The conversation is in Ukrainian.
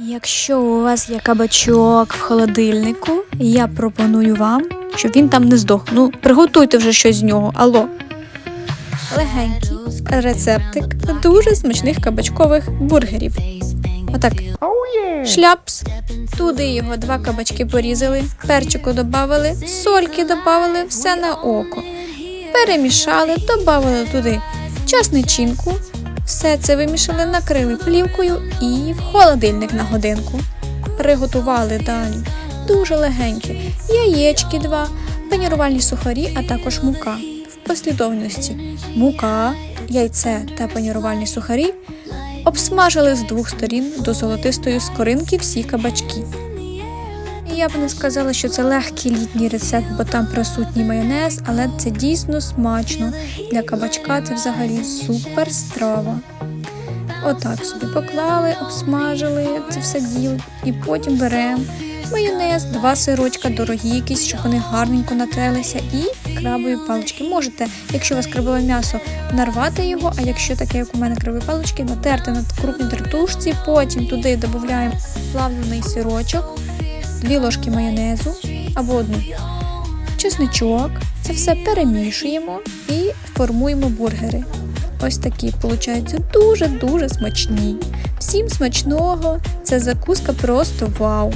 Якщо у вас є кабачок в холодильнику, я пропоную вам, щоб він там не здох. Ну, приготуйте вже щось з нього, алло. Легенький рецептик дуже смачних кабачкових бургерів. Отак. Шляпс. Туди його два кабачки порізали, перчику додали, сольки додали, все на око. Перемішали, додали туди часничинку, все це вимішали, накрили плівкою і в холодильник на годинку. Приготували далі дуже легенькі яєчки два, панірувальні сухарі, а також мука. В послідовності мука, яйце та панірувальні сухарі обсмажили з двох сторін до золотистої скоринки всі кабачки. Я б не сказала, що це легкий літній рецепт, бо там присутній майонез, але це дійсно смачно. Для кабачка це взагалі супер страва. Отак собі поклали, обсмажили це все діло, і потім беремо майонез, два сирочка, дорогі якісь, щоб вони гарненько натрелися, і крабові палички. Можете, якщо у вас крабове м'ясо, нарвати його, а якщо таке, як у мене крабові палички, натерти на крупній тертушці, потім туди додаємо плавлений сирочок, дві ложки майонезу або одну, чесничок. Це все перемішуємо і формуємо бургери. Ось такі, получаються дуже-дуже смачні. Всім смачного! Це закуска просто вау!